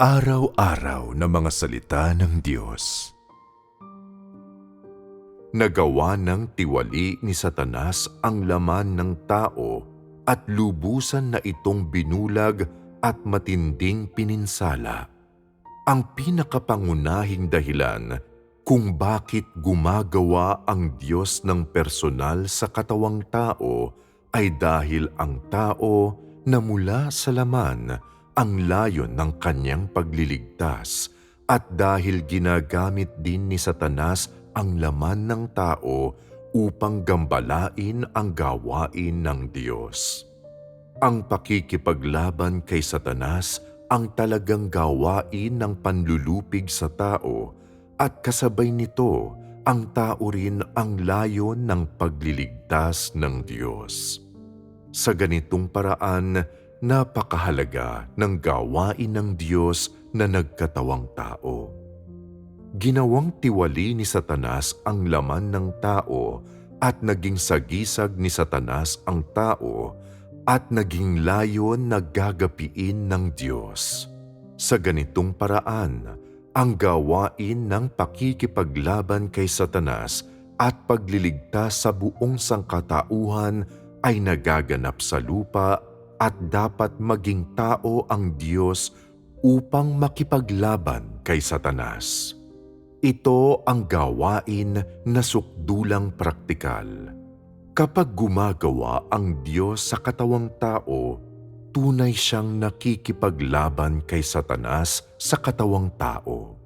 Araw-araw na mga salita ng Diyos. Nagawa ng tiwali ni Satanas ang laman ng tao at lubusan na itong binulag at matinding pininsala. Ang pinakapangunahing dahilan kung bakit gumagawa ang Diyos ng personal sa katawang tao ay dahil ang tao na mula sa laman ang layon ng kanyang pagliligtas at dahil ginagamit din ni Satanas ang laman ng tao upang gambalain ang gawain ng Diyos. Ang pakikipaglaban kay Satanas ang talagang gawain ng panlulupig sa tao at kasabay nito ang tao rin ang layon ng pagliligtas ng Diyos. Sa ganitong paraan, napakahalaga ng gawain ng Diyos na nagkatawang tao. Ginawang tiwali ni Satanas ang laman ng tao at naging sagisag ni Satanas ang tao at naging layon na gagapiin ng Diyos. Sa ganitong paraan, ang gawain ng pakikipaglaban kay Satanas at pagliligtas sa buong sangkatauhan ay nagaganap sa lupa at dapat maging tao ang Diyos upang makipaglaban kay Satanas. Ito ang gawain na sukdulang praktikal. Kapag gumagawa ang Diyos sa katawang tao, tunay siyang nakikipaglaban kay Satanas sa katawang tao.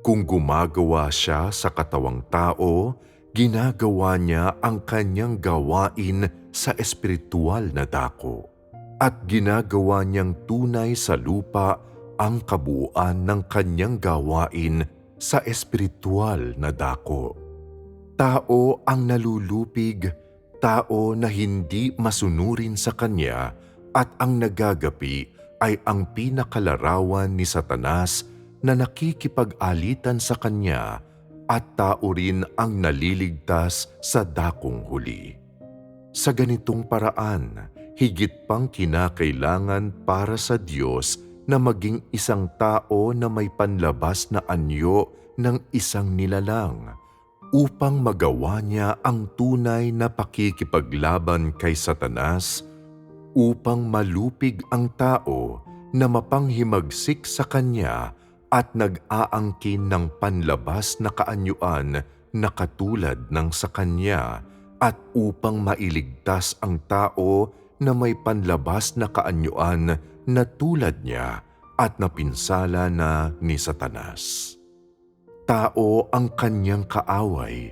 Kung gumagawa siya sa katawang tao, ginagawa niya ang kanyang gawain sa espiritual na dako at ginagawa niyang tunay sa lupa ang kabuuan ng kanyang gawain sa espiritual na dako. Tao ang nalulupig, tao na hindi masunurin sa kanya at ang nagagapi ay ang pinakalarawan ni Satanas na nakikipag-alitan sa kanya at tao rin ang naliligtas sa dakong huli. Sa ganitong paraan, higit pang kinakailangan para sa Diyos na maging isang tao na may panlabas na anyo ng isang nilalang upang magawa niya ang tunay na pakikipaglaban kay Satanas upang malupig ang tao na mapanghimagsik sa kanya at nag-aangkin ng panlabas na kaanyuan na katulad ng sa kanya at upang mailigtas ang tao na may panlabas na kaanyuan na tulad niya at napinsala na ni Satanas. Tao ang kanyang kaaway,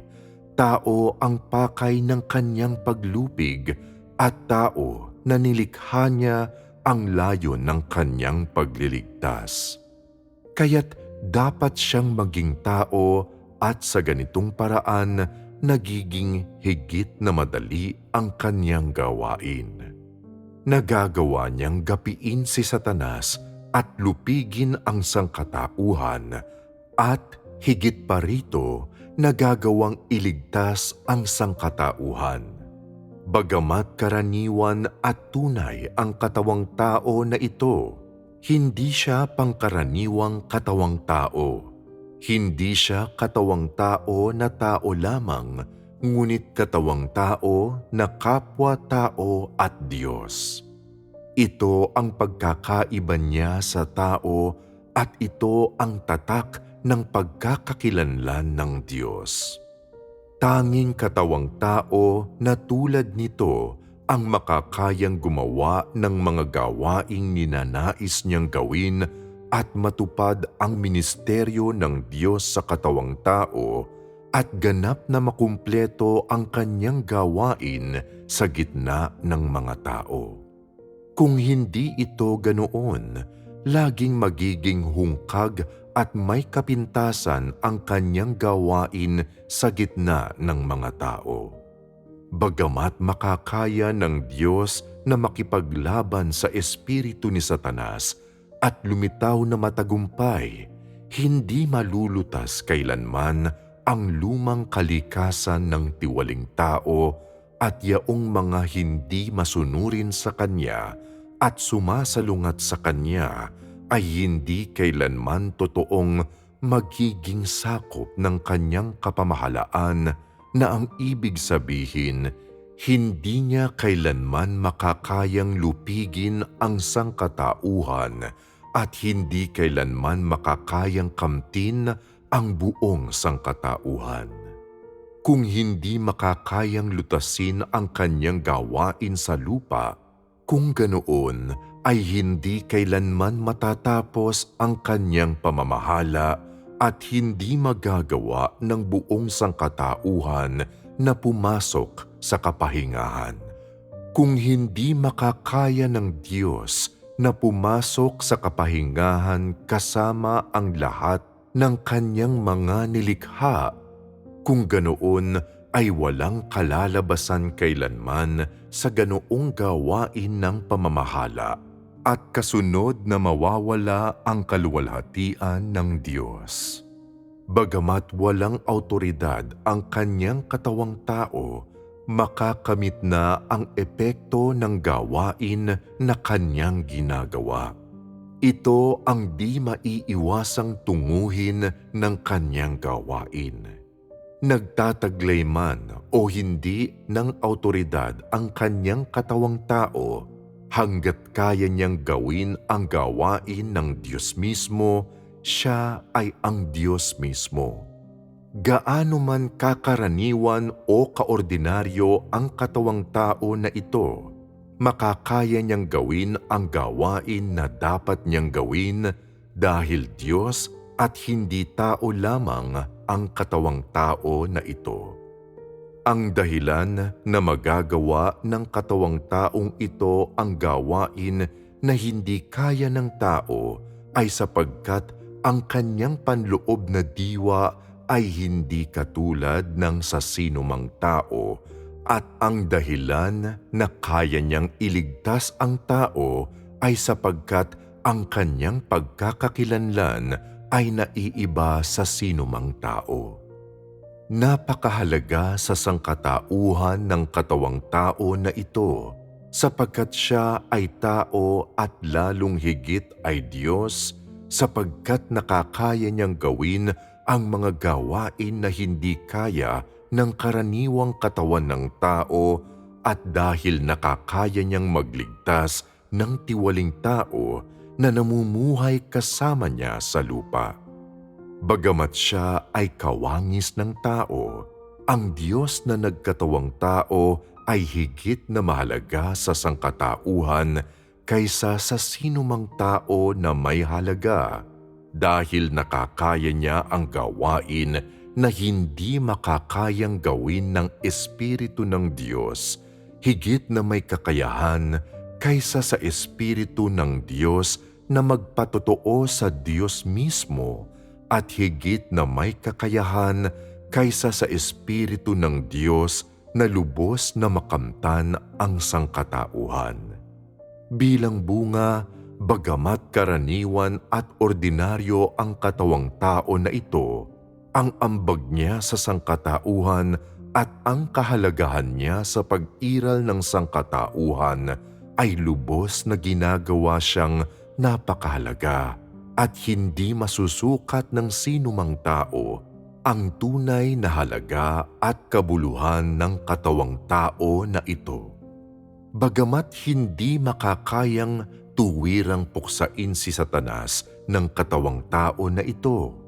tao ang pakay ng kanyang paglupig at tao na nilikha niya ang layon ng kanyang pagliligtas. Kaya't dapat siyang maging tao at sa ganitong paraan nagiging higit na madali ang kanyang gawain. Nagagawa niyang gapiin si Satanas at lupigin ang sangkatauhan at higit pa rito nagagawang iligtas ang sangkatauhan. Bagamat karaniwan at tunay ang katawang tao na ito, hindi siya pangkaraniwang katawang tao hindi siya katawang tao na tao lamang, ngunit katawang tao na kapwa-tao at Diyos. Ito ang pagkakaiba niya sa tao at ito ang tatak ng pagkakakilanlan ng Diyos. Tanging katawang tao na tulad nito ang makakayang gumawa ng mga gawaing ninanais niyang gawin at matupad ang ministeryo ng Diyos sa katawang tao at ganap na makumpleto ang kanyang gawain sa gitna ng mga tao. Kung hindi ito ganoon, laging magiging hungkag at may kapintasan ang kanyang gawain sa gitna ng mga tao. Bagamat makakaya ng Diyos na makipaglaban sa espiritu ni Satanas, at lumitaw na matagumpay, hindi malulutas kailanman ang lumang kalikasan ng tiwaling tao at yaong mga hindi masunurin sa Kanya at sumasalungat sa Kanya ay hindi kailanman totoong magiging sakop ng kanyang kapamahalaan na ang ibig sabihin, hindi niya kailanman makakayang lupigin ang sangkatauhan at hindi kailanman makakayang kamtin ang buong sangkatauhan. Kung hindi makakayang lutasin ang kanyang gawain sa lupa, kung ganoon ay hindi kailanman matatapos ang kanyang pamamahala at hindi magagawa ng buong sangkatauhan na pumasok sa kapahingahan. Kung hindi makakaya ng Diyos na pumasok sa kapahingahan kasama ang lahat ng kanyang mga nilikha, kung ganoon ay walang kalalabasan kailanman sa ganoong gawain ng pamamahala at kasunod na mawawala ang kaluwalhatian ng Diyos. Bagamat walang autoridad ang kanyang katawang tao, makakamit na ang epekto ng gawain na kanyang ginagawa. Ito ang di maiiwasang tunguhin ng kanyang gawain nagtataglay man o hindi ng autoridad ang kanyang katawang tao hanggat kaya niyang gawin ang gawain ng Diyos mismo, siya ay ang Diyos mismo. Gaano man kakaraniwan o kaordinaryo ang katawang tao na ito, makakaya niyang gawin ang gawain na dapat niyang gawin dahil Diyos at hindi tao lamang ang katawang tao na ito. Ang dahilan na magagawa ng katawang taong ito ang gawain na hindi kaya ng tao ay sapagkat ang kanyang panloob na diwa ay hindi katulad ng sa sinumang tao at ang dahilan na kaya niyang iligtas ang tao ay sapagkat ang kanyang pagkakakilanlan ay naiiba sa sinumang tao. Napakahalaga sa sangkatauhan ng katawang tao na ito sapagkat siya ay tao at lalong higit ay Diyos sapagkat nakakaya niyang gawin ang mga gawain na hindi kaya ng karaniwang katawan ng tao at dahil nakakaya niyang magligtas ng tiwaling tao na namumuhay kasama niya sa lupa. Bagamat siya ay kawangis ng tao, ang Diyos na nagkatawang tao ay higit na mahalaga sa sangkatauhan kaysa sa sinumang tao na may halaga dahil nakakaya niya ang gawain na hindi makakayang gawin ng Espiritu ng Diyos, higit na may kakayahan kaysa sa Espiritu ng Diyos na magpatotoo sa Diyos mismo at higit na may kakayahan kaysa sa Espiritu ng Diyos na lubos na makamtan ang sangkatauhan. Bilang bunga, bagamat karaniwan at ordinaryo ang katawang tao na ito, ang ambag niya sa sangkatauhan at ang kahalagahan niya sa pag-iral ng sangkatauhan ay lubos na ginagawa siyang napakahalaga at hindi masusukat ng sinumang tao ang tunay na halaga at kabuluhan ng katawang tao na ito. Bagamat hindi makakayang tuwirang puksain si Satanas ng katawang tao na ito,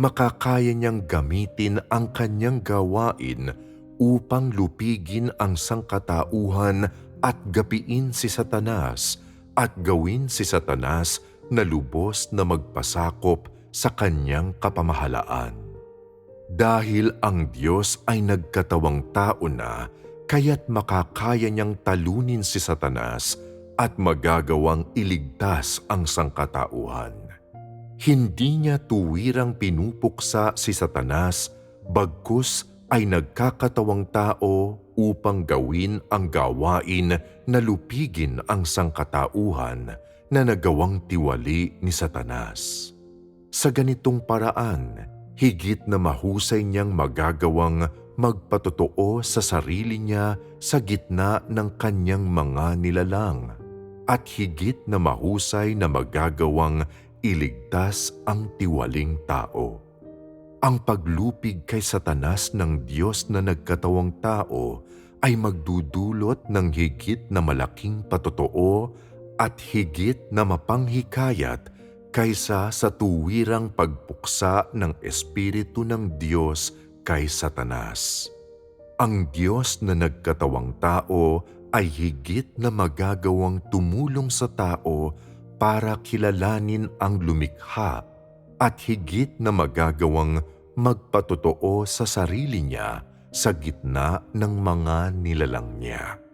makakaya niyang gamitin ang kanyang gawain upang lupigin ang sangkatauhan at gapiin si Satanas at gawin si Satanas na lubos na magpasakop sa kanyang kapamahalaan. Dahil ang Diyos ay nagkatawang tao na, kaya't makakaya niyang talunin si Satanas at magagawang iligtas ang sangkatauhan. Hindi niya tuwirang pinupuksa si Satanas, bagkus ay nagkakatawang tao upang gawin ang gawain na lupigin ang sangkatauhan na nagawang tiwali ni Satanas. Sa ganitong paraan, higit na mahusay niyang magagawang magpatotoo sa sarili niya sa gitna ng kanyang mga nilalang at higit na mahusay na magagawang iligtas ang tiwaling tao. Ang paglupig kay Satanas ng Diyos na nagkatawang tao ay magdudulot ng higit na malaking patotoo at higit na mapanghikayat kaysa sa tuwirang pagpuksa ng Espiritu ng Diyos kay Satanas. Ang Diyos na nagkatawang tao ay higit na magagawang tumulong sa tao para kilalanin ang lumikha at higit na magagawang magpatotoo sa sarili niya sa gitna ng mga nilalang niya.